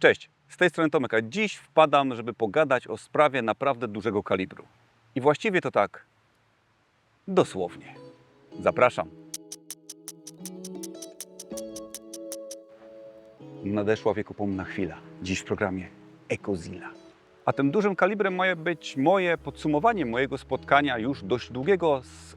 Cześć, z tej strony Tomek, a dziś wpadam, żeby pogadać o sprawie naprawdę dużego kalibru. I właściwie to tak dosłownie. Zapraszam. Nadeszła wiekopomna chwila. Dziś w programie Ekozilla. A tym dużym kalibrem ma być moje podsumowanie mojego spotkania już dość długiego z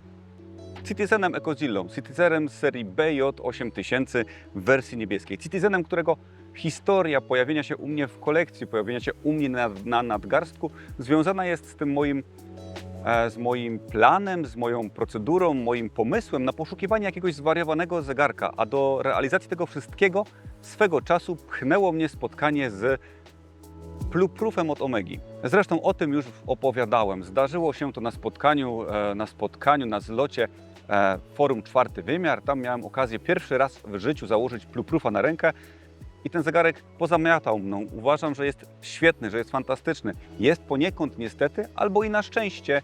Citizenem Ecozillą, Citizenem serii BJ8000 w wersji niebieskiej. Citizenem, którego historia pojawienia się u mnie w kolekcji, pojawienia się u mnie na, na nadgarstku związana jest z tym moim, e, z moim planem, z moją procedurą, moim pomysłem na poszukiwanie jakiegoś zwariowanego zegarka, a do realizacji tego wszystkiego swego czasu pchnęło mnie spotkanie z Pluprufem od Omegi. Zresztą o tym już opowiadałem. Zdarzyło się to na spotkaniu, e, na spotkaniu, na zlocie e, forum Czwarty Wymiar. Tam miałem okazję pierwszy raz w życiu założyć Pluprufa na rękę i ten zegarek pozamiatał mną. Uważam, że jest świetny, że jest fantastyczny. Jest poniekąd niestety, albo i na szczęście,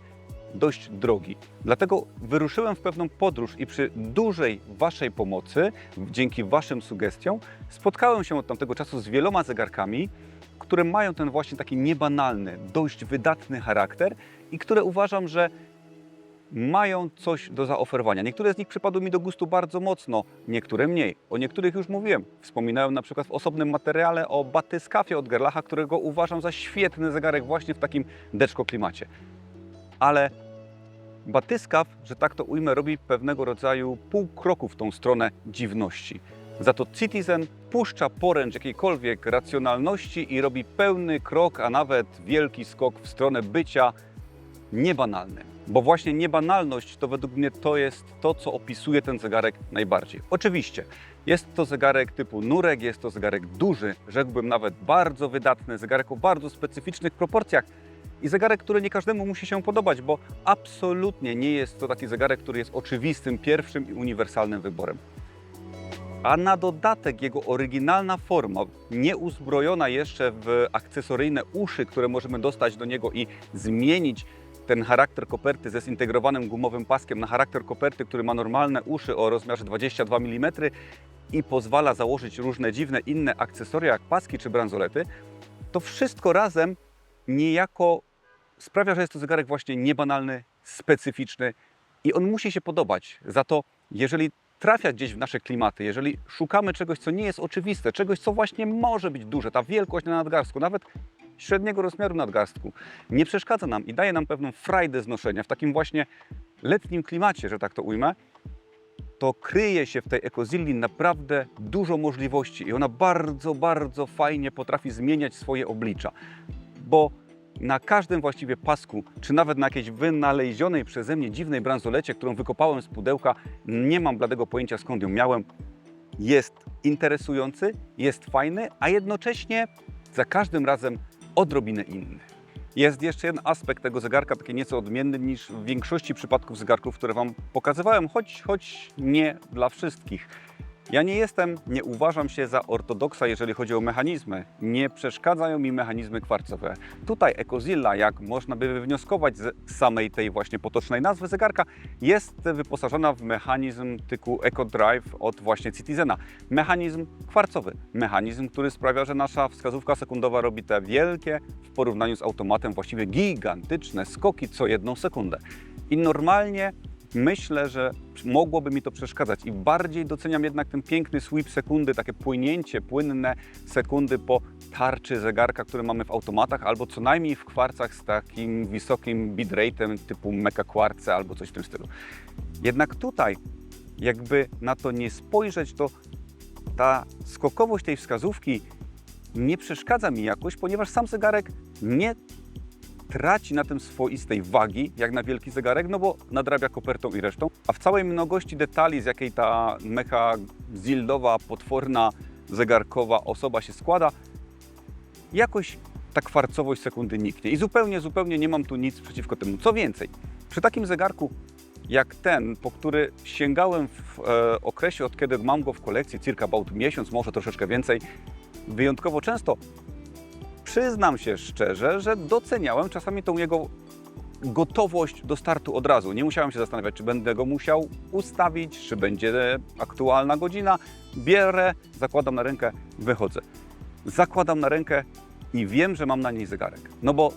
dość drogi. Dlatego wyruszyłem w pewną podróż i przy dużej Waszej pomocy, dzięki Waszym sugestiom, spotkałem się od tamtego czasu z wieloma zegarkami, które mają ten właśnie taki niebanalny, dość wydatny charakter i które uważam, że mają coś do zaoferowania. Niektóre z nich przypadły mi do gustu bardzo mocno, niektóre mniej. O niektórych już mówiłem. Wspominałem na przykład w osobnym materiale o batyskafie od Gerlacha, którego uważam za świetny zegarek właśnie w takim deczko klimacie. Ale batyskaw, że tak to ujmę, robi pewnego rodzaju pół kroku w tą stronę dziwności. Za to Citizen puszcza poręcz jakiejkolwiek racjonalności i robi pełny krok, a nawet wielki skok w stronę bycia niebanalnym. Bo właśnie niebanalność to według mnie to jest to, co opisuje ten zegarek najbardziej. Oczywiście jest to zegarek typu nurek, jest to zegarek duży, rzekłbym nawet bardzo wydatny, zegarek o bardzo specyficznych proporcjach i zegarek, który nie każdemu musi się podobać, bo absolutnie nie jest to taki zegarek, który jest oczywistym, pierwszym i uniwersalnym wyborem. A na dodatek jego oryginalna forma, nieuzbrojona jeszcze w akcesoryjne uszy, które możemy dostać do niego i zmienić ten charakter koperty ze zintegrowanym gumowym paskiem na charakter koperty, który ma normalne uszy o rozmiarze 22 mm i pozwala założyć różne dziwne inne akcesoria jak paski czy bransolety, to wszystko razem niejako sprawia, że jest to zegarek właśnie niebanalny, specyficzny i on musi się podobać. Za to, jeżeli trafia gdzieś w nasze klimaty, jeżeli szukamy czegoś, co nie jest oczywiste, czegoś, co właśnie może być duże, ta wielkość na nadgarstku, nawet średniego rozmiaru nadgarstku, nie przeszkadza nam i daje nam pewną frajdę znoszenia w takim właśnie letnim klimacie, że tak to ujmę, to kryje się w tej ekozilli naprawdę dużo możliwości i ona bardzo, bardzo fajnie potrafi zmieniać swoje oblicza, bo na każdym właściwie pasku, czy nawet na jakiejś wynalezionej przeze mnie dziwnej bransolecie, którą wykopałem z pudełka, nie mam bladego pojęcia skąd ją miałem, jest interesujący, jest fajny, a jednocześnie za każdym razem odrobinę inny. Jest jeszcze jeden aspekt tego zegarka, taki nieco odmienny niż w większości przypadków zegarków, które Wam pokazywałem, choć, choć nie dla wszystkich. Ja nie jestem, nie uważam się za ortodoksa, jeżeli chodzi o mechanizmy. Nie przeszkadzają mi mechanizmy kwarcowe. Tutaj Ecozilla, jak można by wywnioskować z samej tej właśnie potocznej nazwy zegarka, jest wyposażona w mechanizm typu EcoDrive od właśnie Citizena. Mechanizm kwarcowy. Mechanizm, który sprawia, że nasza wskazówka sekundowa robi te wielkie, w porównaniu z automatem właściwie gigantyczne skoki co jedną sekundę. I normalnie myślę, że mogłoby mi to przeszkadzać i bardziej doceniam jednak ten piękny sweep sekundy, takie płynięcie, płynne sekundy po tarczy zegarka, który mamy w automatach, albo co najmniej w kwarcach z takim wysokim bitrate'em typu Mecha Quartze albo coś w tym stylu. Jednak tutaj, jakby na to nie spojrzeć, to ta skokowość tej wskazówki nie przeszkadza mi jakoś, ponieważ sam zegarek nie traci na tym swoistej wagi, jak na wielki zegarek, no bo nadrabia kopertą i resztą. A w całej mnogości detali, z jakiej ta mecha zildowa, potworna, zegarkowa osoba się składa, jakoś ta kwarcowość sekundy niknie. I zupełnie, zupełnie nie mam tu nic przeciwko temu. Co więcej, przy takim zegarku jak ten, po który sięgałem w e, okresie, od kiedy mam go w kolekcji, circa about miesiąc, może troszeczkę więcej, wyjątkowo często, przyznam się szczerze, że doceniałem czasami tą jego gotowość do startu od razu. Nie musiałem się zastanawiać, czy będę go musiał ustawić, czy będzie aktualna godzina. Bierę, zakładam na rękę, wychodzę. zakładam na rękę i wiem, że mam na niej zegarek. No bo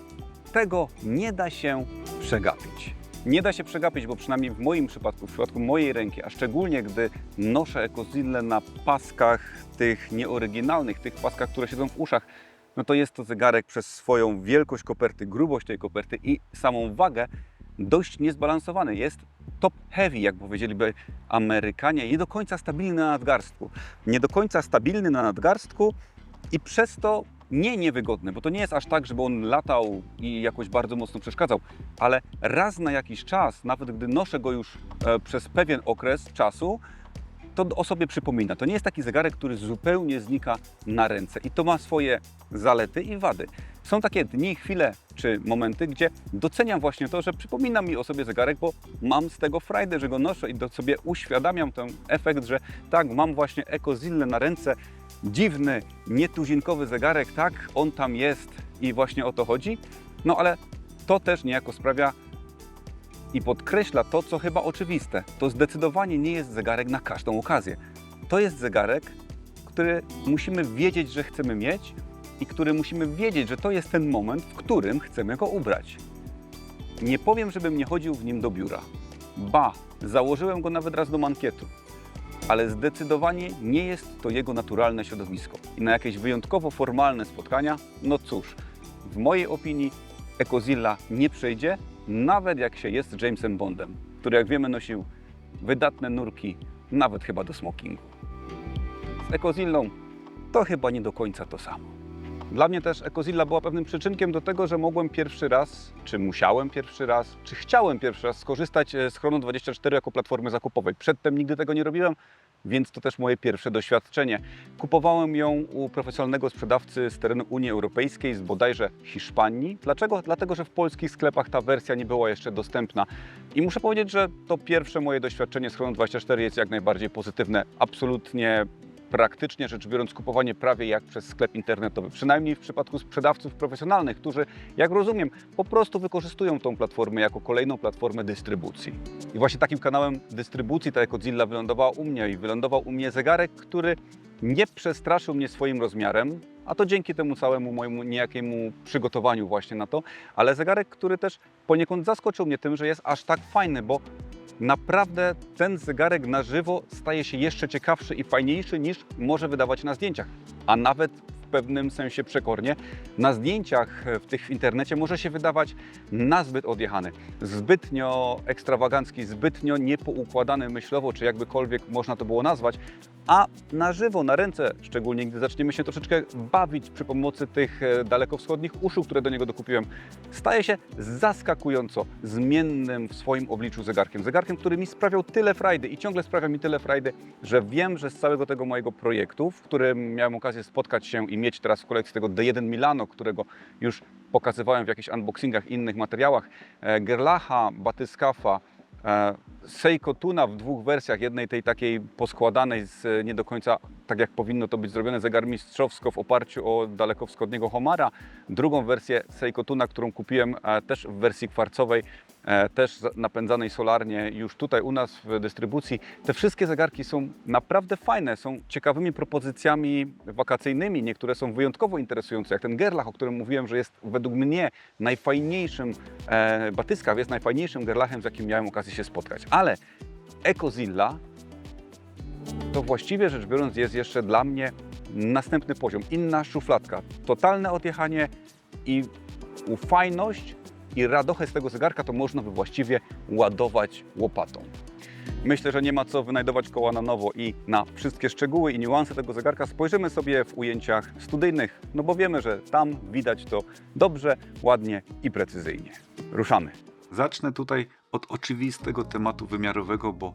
tego nie da się przegapić. Nie da się przegapić, bo przynajmniej w moim przypadku, w przypadku mojej ręki, a szczególnie gdy noszę ekozille na paskach tych nieoryginalnych, tych paskach, które siedzą w uszach, no to jest to zegarek przez swoją wielkość koperty, grubość tej koperty i samą wagę dość niezbalansowany. Jest top heavy, jak powiedzieliby Amerykanie, nie do końca stabilny na nadgarstku. Nie do końca stabilny na nadgarstku i przez to nie niewygodny, bo to nie jest aż tak, żeby on latał i jakoś bardzo mocno przeszkadzał, ale raz na jakiś czas, nawet gdy noszę go już e, przez pewien okres czasu, to o sobie przypomina. To nie jest taki zegarek, który zupełnie znika na ręce i to ma swoje zalety i wady. Są takie dni, chwile czy momenty, gdzie doceniam właśnie to, że przypomina mi o sobie zegarek, bo mam z tego frajdę, że go noszę i do sobie uświadamiam ten efekt, że tak, mam właśnie EcoZille na ręce, dziwny, nietuzinkowy zegarek, tak, on tam jest i właśnie o to chodzi. No ale to też niejako sprawia i podkreśla to, co chyba oczywiste. To zdecydowanie nie jest zegarek na każdą okazję. To jest zegarek, który musimy wiedzieć, że chcemy mieć i który musimy wiedzieć, że to jest ten moment, w którym chcemy go ubrać. Nie powiem, żebym nie chodził w nim do biura. Ba, założyłem go nawet raz do mankietu. Ale zdecydowanie nie jest to jego naturalne środowisko. I na jakieś wyjątkowo formalne spotkania, no cóż, w mojej opinii Ekozilla nie przejdzie, nawet jak się jest Jamesem Bondem, który jak wiemy nosił wydatne nurki, nawet chyba do smokingu. Z Ekozillą to chyba nie do końca to samo. Dla mnie też Ekozilla była pewnym przyczynkiem do tego, że mogłem pierwszy raz, czy musiałem pierwszy raz, czy chciałem pierwszy raz skorzystać e, z Chrono24 jako platformy zakupowej. Przedtem nigdy tego nie robiłem, więc to też moje pierwsze doświadczenie. Kupowałem ją u profesjonalnego sprzedawcy z terenu Unii Europejskiej, z bodajże Hiszpanii. Dlaczego? Dlatego, że w polskich sklepach ta wersja nie była jeszcze dostępna. I muszę powiedzieć, że to pierwsze moje doświadczenie z Chrono24 jest jak najbardziej pozytywne. Absolutnie praktycznie rzecz biorąc kupowanie prawie jak przez sklep internetowy. Przynajmniej w przypadku sprzedawców profesjonalnych, którzy, jak rozumiem, po prostu wykorzystują tą platformę jako kolejną platformę dystrybucji. I właśnie takim kanałem dystrybucji ta Ecodzilla wylądowała u mnie i wylądował u mnie zegarek, który nie przestraszył mnie swoim rozmiarem, a to dzięki temu całemu mojemu niejakiemu przygotowaniu właśnie na to, ale zegarek, który też poniekąd zaskoczył mnie tym, że jest aż tak fajny, bo naprawdę ten zegarek na żywo staje się jeszcze ciekawszy i fajniejszy niż może wydawać na zdjęciach, a nawet pewnym sensie przekornie. Na zdjęciach w tych w internecie może się wydawać nazbyt odjechany, zbytnio ekstrawagancki, zbytnio niepoukładany myślowo, czy jakbykolwiek można to było nazwać, a na żywo, na ręce, szczególnie gdy zaczniemy się troszeczkę bawić przy pomocy tych e, dalekowschodnich uszu, które do niego dokupiłem, staje się zaskakująco zmiennym w swoim obliczu zegarkiem. Zegarkiem, który mi sprawiał tyle frajdy i ciągle sprawia mi tyle frajdy, że wiem, że z całego tego mojego projektu, w którym miałem okazję spotkać się i mieć teraz w kolekcji tego D1 Milano, którego już pokazywałem w jakichś unboxingach i innych materiałach, e, Gerlacha, Batyskafa, e, Seiko Tuna w dwóch wersjach, jednej tej takiej poskładanej z e, nie do końca tak jak powinno to być zrobione zegar mistrzowsko w oparciu o dalekowschodniego Homara, drugą wersję Seiko Tuna, którą kupiłem też w wersji kwarcowej, też za- napędzanej solarnie już tutaj u nas w dystrybucji. Te wszystkie zegarki są naprawdę fajne, są ciekawymi propozycjami wakacyjnymi, niektóre są wyjątkowo interesujące, jak ten Gerlach, o którym mówiłem, że jest według mnie najfajniejszym, e, Batyskaw jest najfajniejszym Gerlachem, z jakim miałem okazję się spotkać. Ale Ecozilla to właściwie rzecz biorąc jest jeszcze dla mnie następny poziom, inna szufladka. Totalne odjechanie i ufajność i radochę z tego zegarka to można by właściwie ładować łopatą. Myślę, że nie ma co wynajdować koła na nowo i na wszystkie szczegóły i niuanse tego zegarka spojrzymy sobie w ujęciach studyjnych, no bo wiemy, że tam widać to dobrze, ładnie i precyzyjnie. Ruszamy. Zacznę tutaj od oczywistego tematu wymiarowego, bo,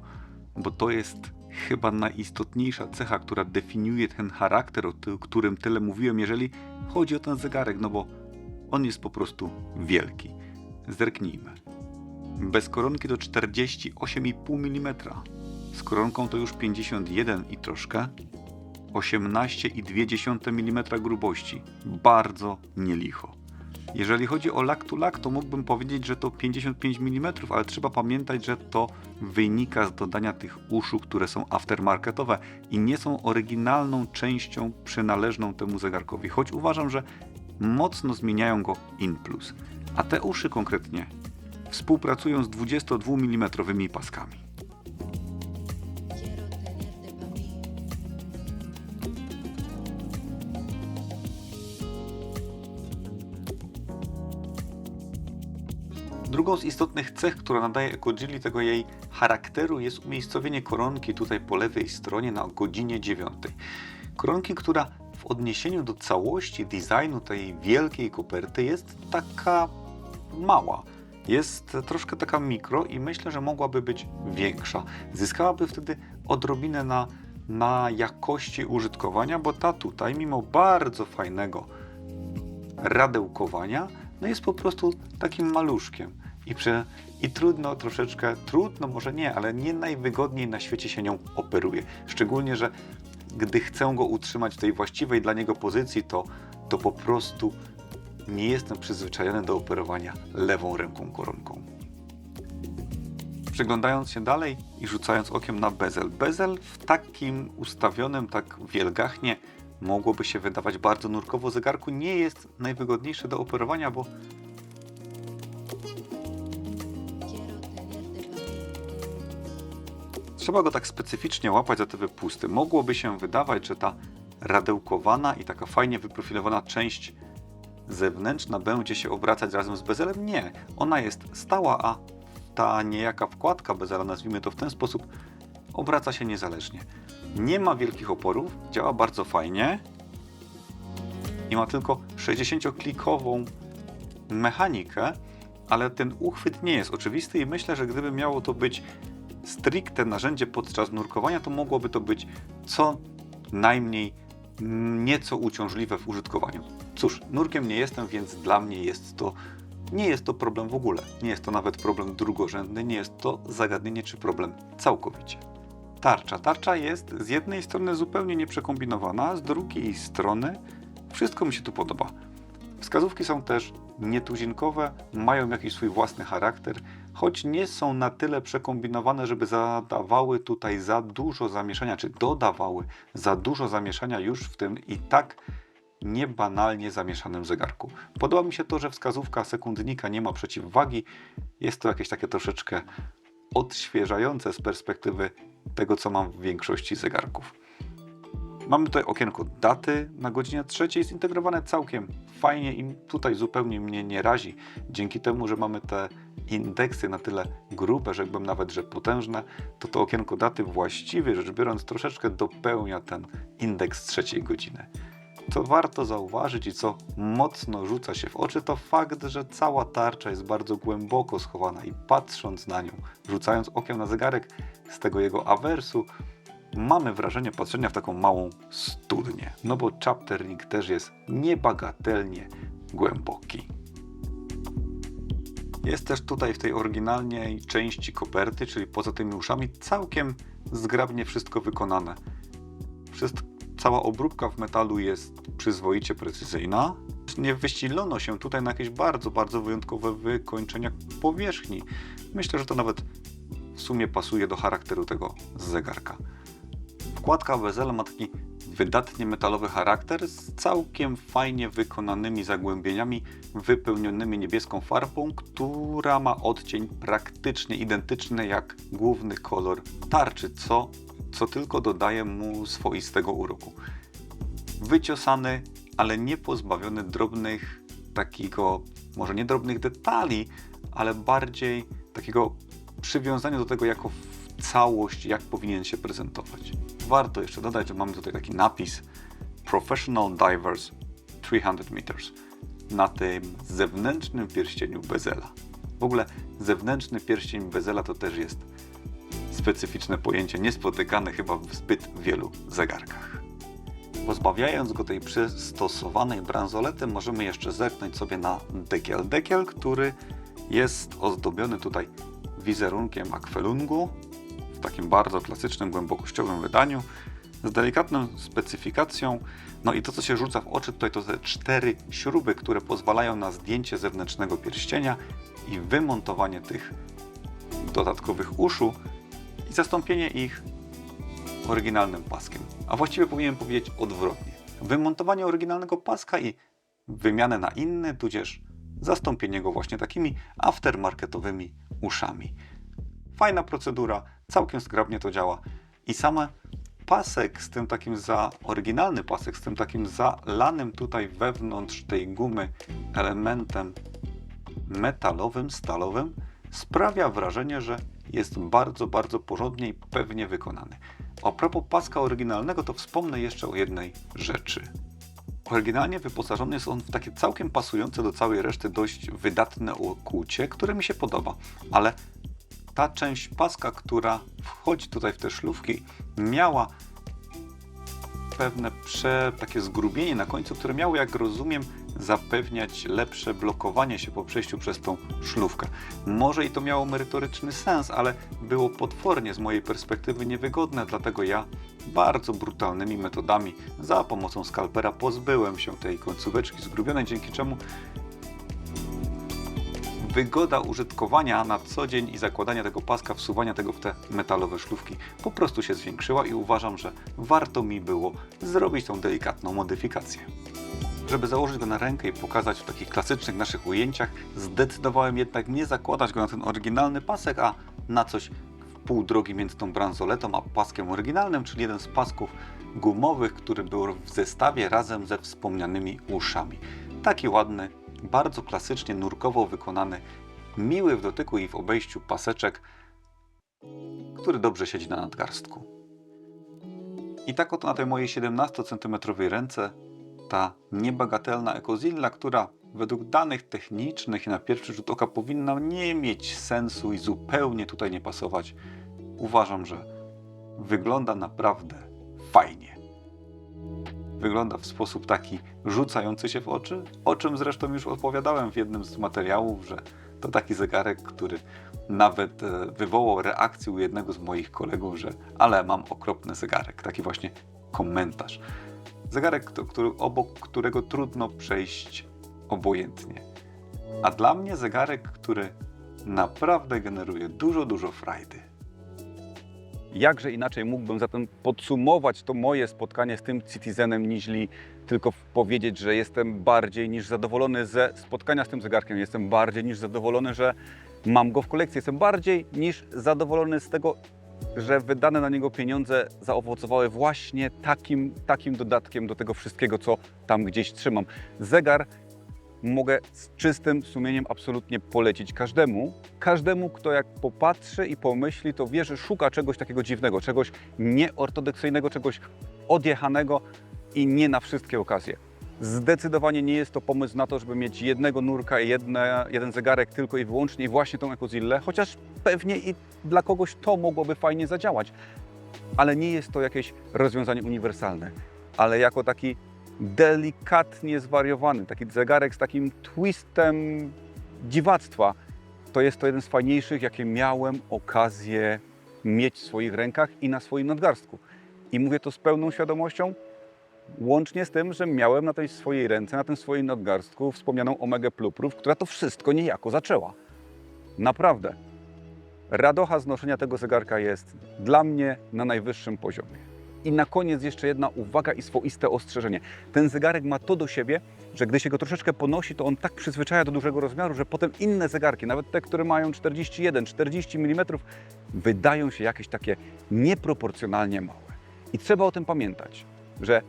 bo to jest chyba najistotniejsza cecha, która definiuje ten charakter, o którym tyle mówiłem, jeżeli chodzi o ten zegarek, no bo on jest po prostu wielki. Zerknijmy. Bez koronki to 48,5 mm. Z koronką to już 51 i troszkę. 18,2 mm grubości. Bardzo nielicho. Jeżeli chodzi o lak to lak, to mógłbym powiedzieć, że to 55 mm, ale trzeba pamiętać, że to wynika z dodania tych uszu, które są aftermarketowe i nie są oryginalną częścią przynależną temu zegarkowi, choć uważam, że mocno zmieniają go in plus. A te uszy konkretnie współpracują z 22 mm paskami. Drugą z istotnych cech, która nadaje Ecojili tego jej charakteru jest umiejscowienie koronki tutaj po lewej stronie na godzinie 9. Koronki, która w odniesieniu do całości designu tej wielkiej koperty jest taka mała. Jest troszkę taka mikro i myślę, że mogłaby być większa. Zyskałaby wtedy odrobinę na, na jakości użytkowania, bo ta tutaj, mimo bardzo fajnego radełkowania, no jest po prostu takim maluszkiem. I, prze, I trudno troszeczkę, trudno może nie, ale nie najwygodniej na świecie się nią operuje. Szczególnie, że gdy chcę go utrzymać w tej właściwej dla niego pozycji, to, to po prostu nie jestem przyzwyczajony do operowania lewą ręką koronką. Przyglądając się dalej i rzucając okiem na bezel. Bezel w takim ustawionym tak wielgachnie mogłoby się wydawać bardzo nurkowo zegarku nie jest najwygodniejszy do operowania, bo trzeba go tak specyficznie łapać za te wypusty. Mogłoby się wydawać, że ta radełkowana i taka fajnie wyprofilowana część zewnętrzna będzie się obracać razem z bezelem. Nie, ona jest stała, a ta niejaka wkładka bezela, nazwijmy to w ten sposób, obraca się niezależnie. Nie ma wielkich oporów, działa bardzo fajnie i ma tylko 60-klikową mechanikę, ale ten uchwyt nie jest oczywisty i myślę, że gdyby miało to być stricte narzędzie podczas nurkowania, to mogłoby to być co najmniej nieco uciążliwe w użytkowaniu. Cóż, nurkiem nie jestem, więc dla mnie jest to nie jest to problem w ogóle. Nie jest to nawet problem drugorzędny, nie jest to zagadnienie czy problem całkowicie. Tarcza. Tarcza jest z jednej strony zupełnie nieprzekombinowana, z drugiej strony wszystko mi się tu podoba. Wskazówki są też nietuzinkowe, mają jakiś swój własny charakter, choć nie są na tyle przekombinowane, żeby zadawały tutaj za dużo zamieszania, czy dodawały za dużo zamieszania już w tym i tak niebanalnie zamieszanym zegarku. Podoba mi się to, że wskazówka sekundnika nie ma przeciwwagi. Jest to jakieś takie troszeczkę odświeżające z perspektywy tego, co mam w większości zegarków. Mamy tutaj okienko daty na godzinie trzeciej, zintegrowane całkiem fajnie i tutaj zupełnie mnie nie razi. Dzięki temu, że mamy te indeksy na tyle grube, rzekłbym nawet, że potężne, to to okienko daty właściwie rzecz biorąc troszeczkę dopełnia ten indeks trzeciej godziny. Co warto zauważyć i co mocno rzuca się w oczy, to fakt, że cała tarcza jest bardzo głęboko schowana i patrząc na nią, rzucając okiem na zegarek z tego jego awersu, mamy wrażenie patrzenia w taką małą studnię. No bo chapternik też jest niebagatelnie głęboki. Jest też tutaj w tej oryginalnej części koperty, czyli poza tymi uszami, całkiem zgrabnie wszystko wykonane. Wszystko, cała obróbka w metalu jest przyzwoicie precyzyjna. Nie wyścilono się tutaj na jakieś bardzo, bardzo wyjątkowe wykończenia powierzchni. Myślę, że to nawet w sumie pasuje do charakteru tego zegarka. Wkładka bezel ma taki wydatnie metalowy charakter z całkiem fajnie wykonanymi zagłębieniami wypełnionymi niebieską farbą, która ma odcień praktycznie identyczny jak główny kolor tarczy, co, co tylko dodaje mu swoistego uroku. Wyciosany, ale nie pozbawiony drobnych takiego, może nie drobnych detali, ale bardziej takiego przywiązania do tego jako całość, jak powinien się prezentować. Warto jeszcze dodać, że mamy tutaj taki napis Professional Divers 300 meters na tym zewnętrznym pierścieniu bezela. W ogóle zewnętrzny pierścień bezela to też jest specyficzne pojęcie, niespotykane chyba w zbyt wielu zegarkach. Pozbawiając go tej przystosowanej bransolety, możemy jeszcze zerknąć sobie na dekiel. Dekiel, który jest ozdobiony tutaj wizerunkiem akwelungu w takim bardzo klasycznym, głębokościowym wydaniu. z delikatną specyfikacją. No i to, co się rzuca w oczy tutaj, to te cztery śruby, które pozwalają na zdjęcie zewnętrznego pierścienia i wymontowanie tych dodatkowych uszu i zastąpienie ich oryginalnym paskiem. A właściwie powinienem powiedzieć odwrotnie. Wymontowanie oryginalnego paska i wymianę na inny, tudzież zastąpienie go właśnie takimi aftermarketowymi uszami. Fajna procedura, całkiem zgrabnie to działa i same pasek z tym takim za oryginalny pasek z tym takim zalanym tutaj wewnątrz tej gumy elementem metalowym, stalowym sprawia wrażenie, że jest bardzo, bardzo porządnie i pewnie wykonany. A propos paska oryginalnego, to wspomnę jeszcze o jednej rzeczy. Oryginalnie wyposażony jest on w takie całkiem pasujące do całej reszty dość wydatne okłucie, które mi się podoba, ale ta część paska, która wchodzi tutaj w te szlówki, miała pewne prze, takie zgrubienie na końcu, które miało, jak rozumiem, zapewniać lepsze blokowanie się po przejściu przez tą szlówkę. Może i to miało merytoryczny sens, ale było potwornie z mojej perspektywy niewygodne, dlatego ja bardzo brutalnymi metodami za pomocą skalpera pozbyłem się tej końcóweczki zgrubionej, dzięki czemu wygoda użytkowania na co dzień i zakładania tego paska, wsuwania tego w te metalowe szlówki po prostu się zwiększyła i uważam, że warto mi było zrobić tą delikatną modyfikację. Żeby założyć go na rękę i pokazać w takich klasycznych naszych ujęciach, zdecydowałem jednak nie zakładać go na ten oryginalny pasek, a na coś w pół drogi między tą bransoletą a paskiem oryginalnym, czyli jeden z pasków gumowych, który był w zestawie razem ze wspomnianymi uszami. Taki ładny, bardzo klasycznie nurkowo wykonany, miły w dotyku i w obejściu paseczek, który dobrze siedzi na nadgarstku. I tak oto na tej mojej 17 cm ręce ta niebagatelna Ekozilla, która według danych technicznych i na pierwszy rzut oka powinna nie mieć sensu i zupełnie tutaj nie pasować, uważam, że wygląda naprawdę fajnie. Wygląda w sposób taki rzucający się w oczy, o czym zresztą już opowiadałem w jednym z materiałów, że to taki zegarek, który nawet e, wywołał reakcję u jednego z moich kolegów, że ale mam okropny zegarek. Taki właśnie komentarz. Zegarek, który, obok którego trudno przejść obojętnie. A dla mnie zegarek, który naprawdę generuje dużo, dużo frajdy. Jakże inaczej mógłbym zatem podsumować to moje spotkanie z tym Citizenem, niźli tylko powiedzieć, że jestem bardziej niż zadowolony ze spotkania z tym zegarkiem. Jestem bardziej niż zadowolony, że mam go w kolekcji. Jestem bardziej niż zadowolony z tego, że wydane na niego pieniądze zaowocowały właśnie takim, takim dodatkiem do tego wszystkiego, co tam gdzieś trzymam. Zegar mogę z czystym sumieniem absolutnie polecić każdemu. Każdemu, kto jak popatrzy i pomyśli, to wie, że szuka czegoś takiego dziwnego, czegoś nieortodoksyjnego, czegoś odjechanego i nie na wszystkie okazje. Zdecydowanie nie jest to pomysł na to, żeby mieć jednego nurka i jedne, jeden zegarek tylko i wyłącznie i właśnie tą Ekozillę, chociaż pewnie i dla kogoś to mogłoby fajnie zadziałać. Ale nie jest to jakieś rozwiązanie uniwersalne, ale jako taki delikatnie zwariowany, taki zegarek z takim twistem dziwactwa, to jest to jeden z fajniejszych, jakie miałem okazję mieć w swoich rękach i na swoim nadgarstku. I mówię to z pełną świadomością, łącznie z tym, że miałem na tej swojej ręce, na tym swoim nadgarstku wspomnianą Omegę Pluprów, która to wszystko niejako zaczęła. Naprawdę. Radocha znoszenia tego zegarka jest dla mnie na najwyższym poziomie. I na koniec jeszcze jedna uwaga i swoiste ostrzeżenie. Ten zegarek ma to do siebie, że gdy się go troszeczkę ponosi, to on tak przyzwyczaja do dużego rozmiaru, że potem inne zegarki, nawet te, które mają 41, 40 mm, wydają się jakieś takie nieproporcjonalnie małe. I trzeba o tym pamiętać, że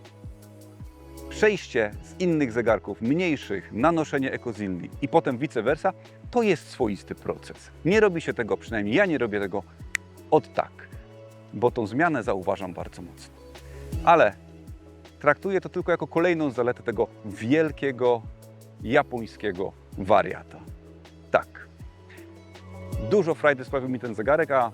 przejście z innych zegarków mniejszych na noszenie Ekozilli i potem vice versa, to jest swoisty proces. Nie robi się tego, przynajmniej ja nie robię tego od tak, bo tą zmianę zauważam bardzo mocno. Ale traktuję to tylko jako kolejną zaletę tego wielkiego japońskiego wariata. Tak. Dużo frajdy sprawił mi ten zegarek, a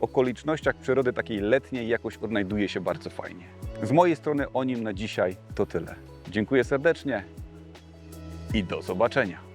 w okolicznościach przyrody takiej letniej jakoś odnajduje się bardzo fajnie. Z mojej strony o nim na dzisiaj to tyle. Dziękuję serdecznie i do zobaczenia.